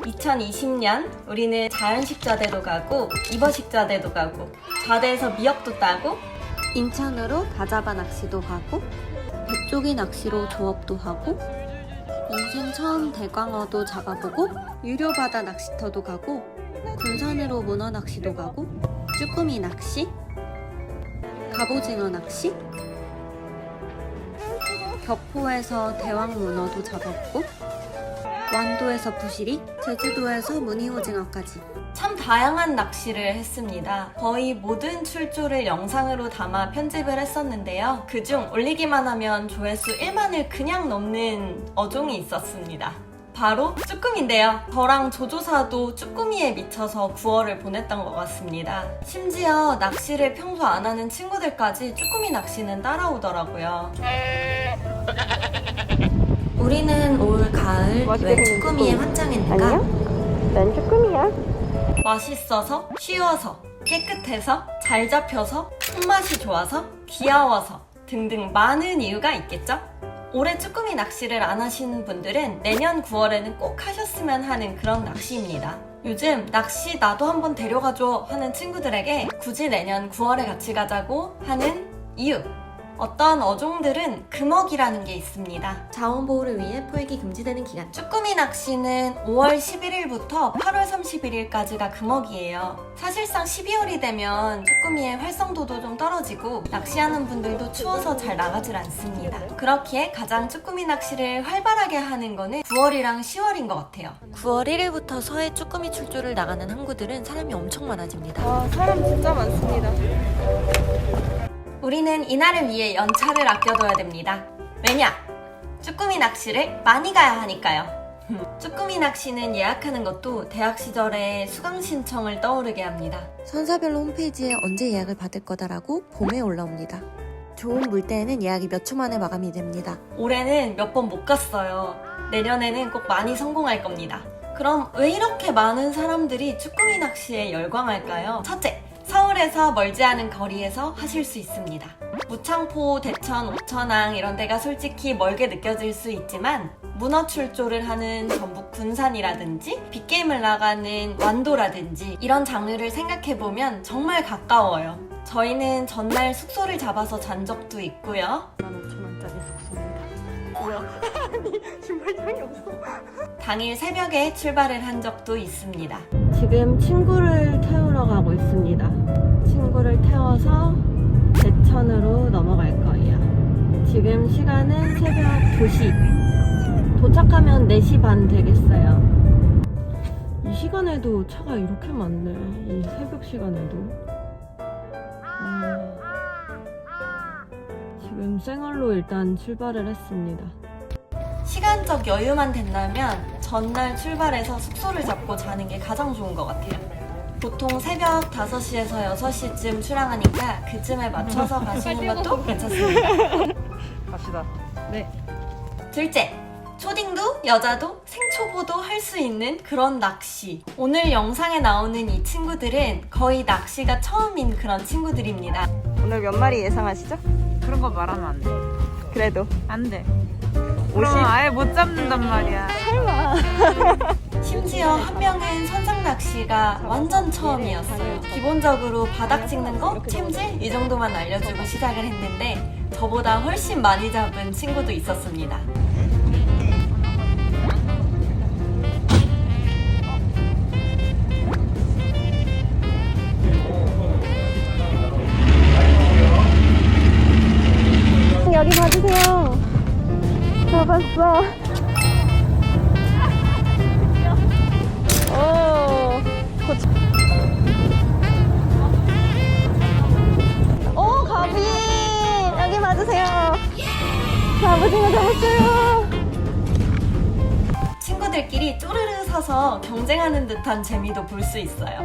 2020년 우리는 자연식자대도 가고 입어식자대도 가고 좌대에서 미역도 따고 인천으로 다자바 낚시도 가고 백조기 낚시로 조업도 하고 인생 처음 대광어도 잡아보고 유료 바다 낚시터도 가고 군산으로 문어 낚시도 가고 쭈꾸미 낚시 갑오징어 낚시 격포에서 대왕 문어도 잡았고 완도에서 부시리 제주도에서 무늬오징어까지 참 다양한 낚시를 했습니다. 거의 모든 출조를 영상으로 담아 편집을 했었는데요. 그중 올리기만 하면 조회수 1만을 그냥 넘는 어종이 있었습니다. 바로 쭈꾸미인데요. 저랑 조조사도 쭈꾸미에 미쳐서 9월을 보냈던 것 같습니다. 심지어 낚시를 평소 안 하는 친구들까지 쭈꾸미 낚시는 따라오더라고요. 우리는 올 가을 왜 쭈꾸미에 환장했는가? 난 쭈꾸미야. 맛있어서, 쉬워서, 깨끗해서, 잘 잡혀서, 손맛이 좋아서, 귀여워서 등등 많은 이유가 있겠죠? 올해 쭈꾸미 낚시를 안 하시는 분들은 내년 9월에는 꼭 하셨으면 하는 그런 낚시입니다. 요즘 낚시 나도 한번 데려가줘 하는 친구들에게 굳이 내년 9월에 같이 가자고 하는 이유. 어떤 어종들은 금어기라는 게 있습니다. 자원보호를 위해 포획이 금지되는 기간 쭈꾸미 낚시는 5월 11일부터 8월 31일까지가 금어기예요. 사실상 12월이 되면 쭈꾸미의 활성도도 좀 떨어지고 낚시하는 분들도 추워서 잘 나가질 않습니다. 그렇기에 가장 쭈꾸미 낚시를 활발하게 하는 거는 9월이랑 10월인 것 같아요. 9월 1일부터 서해 쭈꾸미 출조를 나가는 항구들은 사람이 엄청 많아집니다. 와, 사람 진짜 많습니다. 우리는 이날을 위해 연차를 아껴둬야 됩니다. 왜냐? 쭈꾸미 낚시를 많이 가야 하니까요. 쭈꾸미 낚시는 예약하는 것도 대학 시절에 수강 신청을 떠오르게 합니다. 선사별로 홈페이지에 언제 예약을 받을 거다라고 봄에 올라옵니다. 좋은 물때에는 예약이 몇 초 만에 마감이 됩니다. 올해는 몇 번 못 갔어요. 내년에는 꼭 많이 성공할 겁니다. 그럼 왜 이렇게 많은 사람들이 쭈꾸미 낚시에 열광할까요? 첫째, 서울에서 멀지 않은 거리에서 하실 수 있습니다. 무창포, 대천, 오천항 이런 데가 솔직히 멀게 느껴질 수 있지만 문어 출조를 하는 전북 군산이라든지 빅게임을 나가는 완도라든지 이런 장르를 생각해보면 정말 가까워요. 저희는 전날 숙소를 잡아서 잔 적도 있고요. 15,000원짜리 숙소입니다. 뭐야? 아니, 신발장이 없어. 당일 새벽에 출발을 한 적도 있습니다. 지금 친구를 태우러 가고 있습니다. 친구를 태워서 대천으로 넘어갈 거예요. 지금 시간은 새벽 2시. 도착하면 4시 반 되겠어요. 이 시간에도 차가 이렇게 많네. 이 새벽 시간에도. 음, 지금 생얼로 일단 출발을 했습니다. 시간적 여유만 된다면 전날 출발해서 숙소를 잡고 자는 게 가장 좋은 것 같아요. 보통 새벽 5시에서 6시쯤 출항하니까 그쯤에 맞춰서 가시는 것도 괜찮습니다. 갑시다. 네. 둘째, 초딩도 여자도 생초보도 할 수 있는 그런 낚시. 오늘 영상에 나오는 이 친구들은 거의 낚시가 처음인 그런 친구들입니다. 오늘 몇 마리 예상하시죠? 그런 거 말하면 안 돼. 그래도 안 돼. 50? 그럼 아예 못 잡는단 말이야. 심지어 한 명은 선상 낚시가 완전 처음이었어요. 기본적으로 바닥 찍는 거, 챔질 이 정도만 알려주고 시작을 했는데 저보다 훨씬 많이 잡은 친구도 있었습니다. 여기 봐주세요. 잡았어. 오, 고치. 오, 가비! 여기 봐주세요. 갑오징어 잡았어요. 친구들끼리 쪼르르 서서 경쟁하는 듯한 재미도 볼 수 있어요.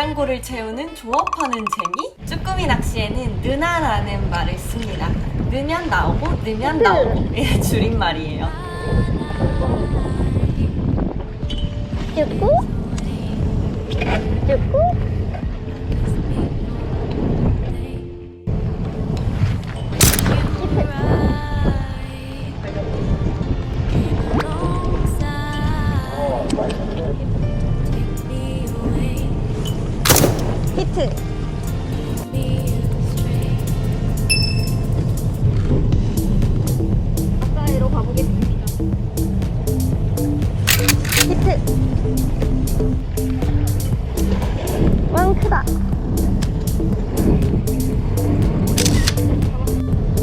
냉장고를 채우는 조업하는 재미? 쭈꾸미 낚시에는 느나라는 말을 씁니다. 넣으면 나오고 넣으면 나오고 의 줄임말이에요. 쭈꾸? 쭈꾸? 히트. 가까이로 가보겠습니다. 히트. 왕 크다.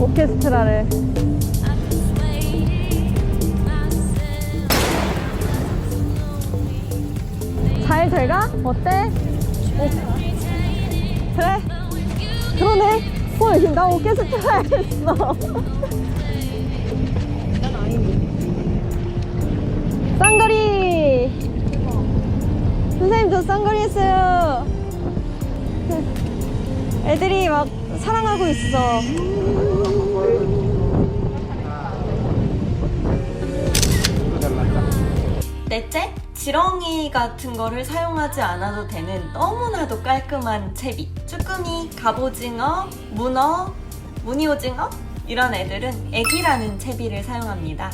오케스트라를. 잘 돼가? 어때? 오. 그래? 그러네. 헐, 나 오케스트라 했어. 쌍거리! 선생님, 저 쌍거리 했어요. 애들이 막 사랑하고 있어. 넷째, 지렁이 같은 거를 사용하지 않아도 되는 너무나도 깔끔한 채비. 쭈꾸미, 갑오징어, 문어, 무늬오징어 이런 애들은 애기라는 채비를 사용합니다.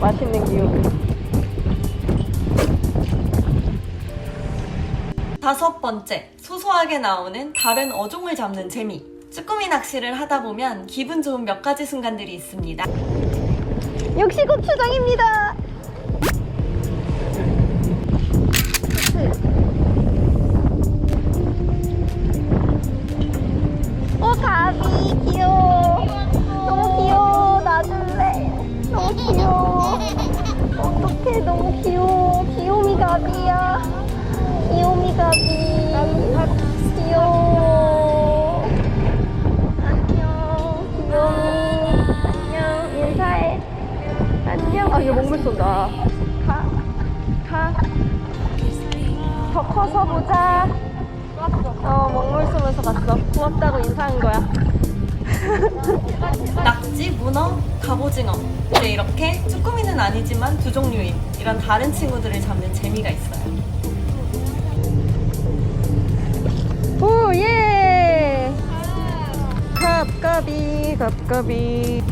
맛있는 기운. 다섯 번째, 소소하게 나오는 다른 어종을 잡는 재미. 쭈꾸미 낚시를 하다 보면 기분 좋은 몇 가지 순간들이 있습니다. 역시 고추장입니다. 어 가비 귀여워. 너무 귀여워. 놔줄래. 너무 귀여워. 어떡해 너무 귀여워. 귀요미 가비야. 귀요미 가비. 귀여워. 안녕. 귀요미. 안녕. 인사해. 안녕. 아, 이거 먹물 쏜다. 가. 가. 더 커서 보자. 어, 먹물 쏘면서 갔어. 고맙다고 인사한 거야. 낙지, 문어, 갑오징어. 이제 이렇게 쭈꾸미는 아니지만 두 종류인 이런 다른 친구들을 잡는 재미가 있어요. 오, 예! 갑갑이, 갑갑이.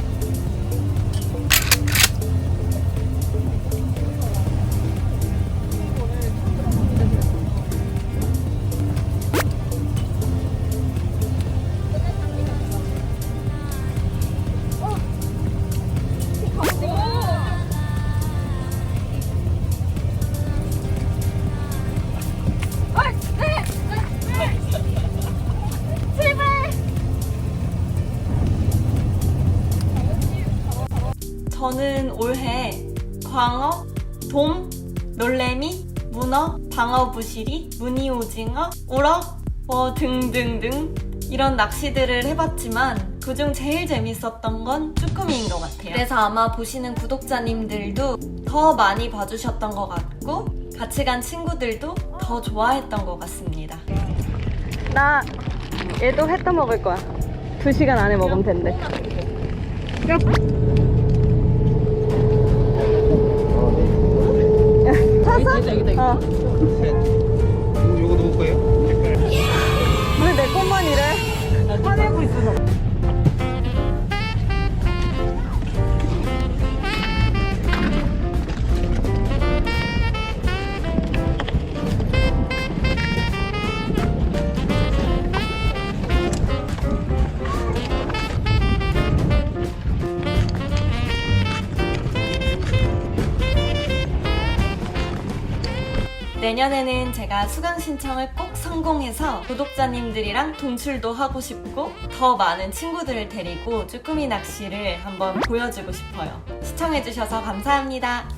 올해 광어, 돔, 놀래미, 문어, 방어부시리, 무늬오징어, 우럭, 뭐 등등등 이런 낚시들을 해봤지만 그중 제일 재밌었던 건 쭈꾸미인 것 같아요. 그래서 아마 보시는 구독자님들도 더 많이 봐주셨던 것 같고 같이 간 친구들도 더 좋아했던 것 같습니다. 나 얘도 회 떠먹을 거야. 두 시간 안에 먹으면 된대. 타 Yeah. 내년에는 제가 수강 신청을 꼭 성공해서 구독자님들이랑 동출도 하고 싶고 더 많은 친구들을 데리고 쭈꾸미 낚시를 한번 보여주고 싶어요. 시청해주셔서 감사합니다.